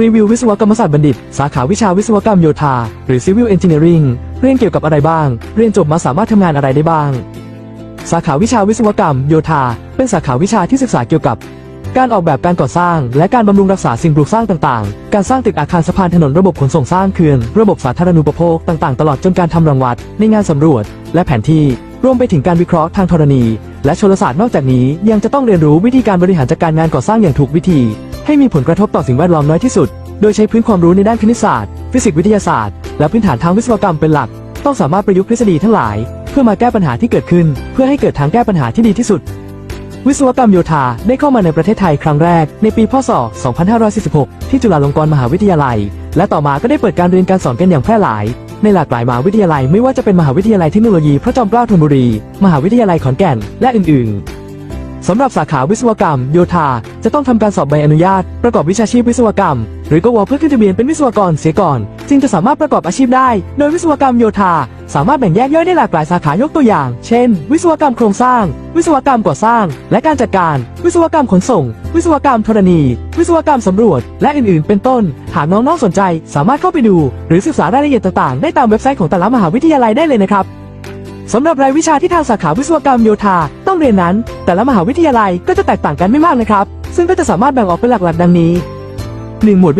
รีวิววิศวกรรมศาสตร์บัณฑิต สาขาวิชาวิศวกรรมโยธา หรือ Civil Engineering เรียนเกี่ยวกับอะไรบ้าง เรียนจบมาสามารถทำงานอะไรได้บ้าง สาขาวิชาวิศวกรรมโยธา เป็นสาขาวิชาที่ศึกษาเกี่ยวกับ การออกแบบการก่อสร้าง และการบำรุงรักษาสิ่งปลูกสร้างต่างๆ การสร้างตึกอาคารสะพานถนนระบบขนส่งสร้างเขื่อนระบบสาธารณูปโภคต่างๆ ตลอดจนการทำรังวัด ในงานสำรวจ และแผนที่รวมไปถึงการวิเคราะห์ทางธรณี และชลศาสตร์นอกจากนี้ยังจะต้องเรียนรู้วิธีการบริหารจัดการงานก่อสร้างอย่างถูกวิธี ให้มีผลกระทบต่อสิ่งแวดล้อมน้อยที่สุด โดยใช้พื้นความรู้ในด้านคณิตศาสตร์ ฟิสิกส์วิทยาศาสตร์ และพื้นฐานทางวิศวกรรมเป็นหลัก ต้องสามารถประยุกต์ทฤษฎีทั้งหลาย เพื่อมาแก้ปัญหาที่เกิดขึ้น เพื่อให้เกิดทางแก้ปัญหาที่ดีที่สุด วิศวกรรมโยธาได้เข้ามาในประเทศไทยครั้งแรก ในปีพศ 2546 ที่จุฬาลงกรณ์มหาวิทยาลัย และต่อมาก็ได้เปิดการเรียนการสอนกันอย่างแพร่หลาย ในหลากหลายมหาวิทยาลัยไม่ว่าจะเป็นมหาวิทยาลัยเทคโนโลยีพระจอมเกล้าธนบุรี มหาวิทยาลัยขอนแก่น และอื่นๆ สำหรับสาขาวิศวกรรม โยธา จะต้องทำการสอบใบอนุญาต ประกอบวิชาชีพวิศวกรรม หรือกวเพื่อขึ้นทะเบียนเป็นวิศวกรเสียก่อน จึงจะสามารถประกอบอาชีพได้ โดยวิศวกรรมโยธา สามารถแบ่งแยกย่อยได้หลากหลายสาขายกตัวอย่าง เช่น วิศวกรรมโครงสร้าง วิศวกรรมก่อสร้าง และการจัดการ วิศวกรรมขนส่ง วิศวกรรมธรณี วิศวกรรมสำรวจ และอื่น ๆ เป็นต้น หากน้องๆสนใจ สามารถเข้าไปดู หรือศึกษารายละเอียดต่างๆ ได้ตามเว็บไซต์ของแต่ละมหาวิทยาลัยได้เลยนะครับ สำหรับรายวิชาที่ทางสาขาวิศวกรรมโยธาต้องเรียนนั้น แต่ละมหาวิทยาลัยก็จะแตกต่างกันไม่มากนะครับ ซึ่งก็จะสามารถแบ่งออกเป็นหลักๆดังนี้ 1. หมวด